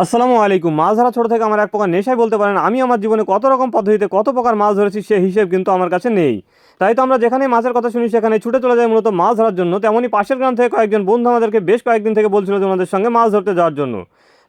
আসসালামু আলাইকুম। মাছ ধরা ছোট থেকে আমার এক প্রকার নেশাই বলতে পারেন। আমি আমার জীবনে কত রকম পদ্ধতিতে কত প্রকার মাছ ধরেছি সে হিসেব কিন্তু আমার কাছে নেই। তাই তো আমরা যেখানে মাছের কথা শুনি সেখানে ছুটে চলে যাই মূলত মাছ ধরার জন্য। তেমনই পাশের গ্রাম থেকে কয়েকজন বন্ধু আমাদেরকে বেশ কয়েকদিন থেকে বলছিল যে ওনাদের সঙ্গে মাছ ধরতে যাওয়ার জন্য।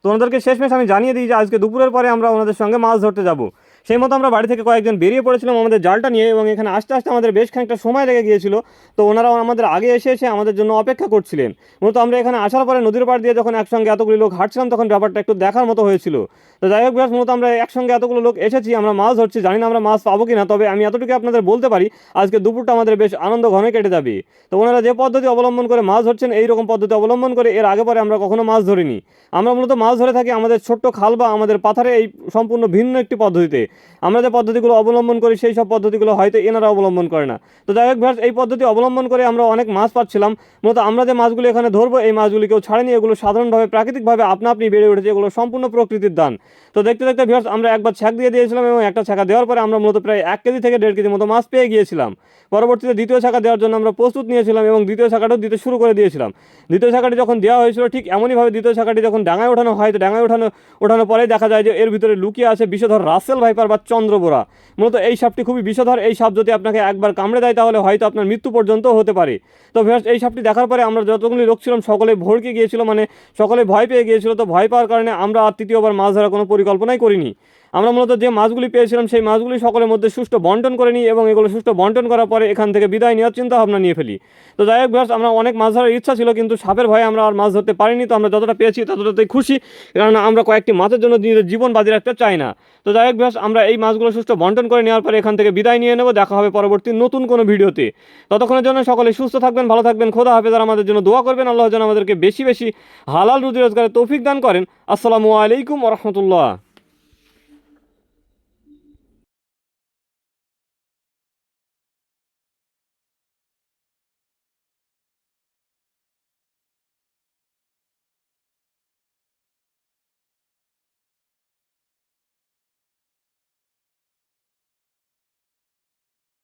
তো ওনাদেরকে শেষমেশ আমি জানিয়ে দিই যে আজকে দুপুরের পরে আমরা ওনাদের সঙ্গে মাছ ধরতে যাব। সেই মতো আমরা বাড়ি থেকে কয়েকজন বেরিয়ে পড়েছিলাম আমাদের জালটা নিয়ে এবং এখানে আস্তে আস্তে আমাদের বেশ খানিকটা সময় লেগে গিয়েছিল। তো ওনারা আমাদের আগে এসে এসে আমাদের জন্য অপেক্ষা করছিলেন। মূলত আমরা এখানে আসার পরে নদীর পাড় দিয়ে যখন একসঙ্গে এতগুলি লোক হাঁটছিলাম তখন ব্যাপারটা একটু দেখার মতো হয়েছিল। তো যাই হোক ব্যাস, মূলত আমরা একসঙ্গে এতগুলো লোক এসেছি, আমরা মাছ ধরছি। জানি না আমরা মাছ পাবো কি না তবে আমি এতটুকু আপনাদের বলতে পারি, আজকে দুপুরটা আমাদের বেশ আনন্দ ঘনে কেটে যাবে। তো ওনারা যে পদ্ধতি অবলম্বন করে মাছ ধরছেন এই রকম পদ্ধতি অবলম্বন করে এর আগে পরে আমরা কখনো মাছ ধরিনি। আমরা মূলত মাছ ধরে থাকি আমাদের ছোট্ট খাল বা আমাদের পাথারে, এই সম্পূর্ণ ভিন্ন একটি পদ্ধতিতে। আমরা যে পদ্ধতিগুলো অবলম্বন করি, সেই সব পদ্ধতিগুলো হয়তো এনারা অবলম্বন করে না। তো যাই হোক এই পদ্ধতি অবলম্বন করে আমরা অনেক মাছ পাচ্ছিলাম। মূলত আমরা যে মাছগুলো এখানে ধরবো, এই মাছগুলি কেউ ছাড়েনি। এগুলো সাধারণভাবে, প্রাকৃতিকভাবে আপনা আপনি বেড়ে উঠেছে। এগুলো সম্পূর্ণ প্রকৃতির দান। তো দেখতে দেখতে ভিউয়ার্স আমরা একবার ছ্যাক দিয়ে দিয়েছিলাম এবং একটা ছ্যাঁকা দেওয়ার পরে আমরা মূলত প্রায় এক কেজি থেকে দেড় কেজি মতো মাছ পেয়ে গিয়েছিলাম। পরবর্তীতে দ্বিতীয় শাখা দেওয়ার জন্য আমরা প্রস্তুত নিয়েছিলাম এবং দ্বিতীয় শাখাটাও দিতে শুরু করে দিয়েছিলাম। দ্বিতীয় শাখাটি যখন দেওয়া হয়েছিল, ঠিক এমনইভাবে দ্বিতীয় শাখাটি যখন ডাঙায় ওঠানো হয়, তো ডাঙায় ওঠানো, ওঠানোর পরেই দেখা যায় যে এর ভিতরে লুকিয়ে আছে বিষধর রাসেল ভাইপার বা চন্দ্রবোরা। মূলত এই সাপটি খুবই বিষধর। এই সাপ যদি আপনাকে একবার কামড়ে দেয় তাহলে হয়তো আপনার মৃত্যু পর্যন্ত হতে পারে। তো ভেস এই সাপটি দেখার পরে আমরা যতগুলি লোক ছিলাম, সকলে ভড়কে গিয়েছিল মানে সকলে ভয় পেয়ে গিয়েছিল। তো ভয় পাওয়ার কারণে আমরা আর তৃতীয়বার মাছ ধরার কোনো পরিকল্পনাই করিনি। আমরা মূলত যে মাছগুলি পেয়েছিলাম, সেই মাছগুলি সকলের মধ্যে সুষ্ঠু বন্টন করে নিই এবং এগুলো সুষ্ঠু বন্টন করার পরে এখান থেকে বিদায় নেওয়ার চিন্তা ভাবনা নিয়ে ফেলি। তো যাই হোক ভিউয়ার্স আমরা অনেক মাছ ধরার ইচ্ছা ছিল, কিন্তু সাপের ভয়ে আমরা আর মাছ ধরতে পারিনি, তো আমরা যতটা পেয়েছি ততটাতেই খুশি কারণ আমরা কয়েকটি মাছের জন্য নিজের জীবন বাজি রাখতে চাই না। তো যাই হোক ভিউয়ার্স আমরা এই মাছগুলো সুষ্ঠু বন্টন করে নেওয়ার পরে এখান থেকে বিদায় নিয়ে নেব, দেখা হবে পরবর্তী নতুন কোনো ভিডিওতে। ততক্ষণের জন্য সকলে সুস্থ থাকবেন, ভালো থাকবেন, খোদা হাফেজ, আর আমাদের জন্য দোয়া করবেন, আল্লাহ যেন আমাদেরকে বেশি বেশি হালাল রুজি রোজগারের তৌফিক দান করেন। আসসালামু আলাইকুম রহমতুল্লাহ।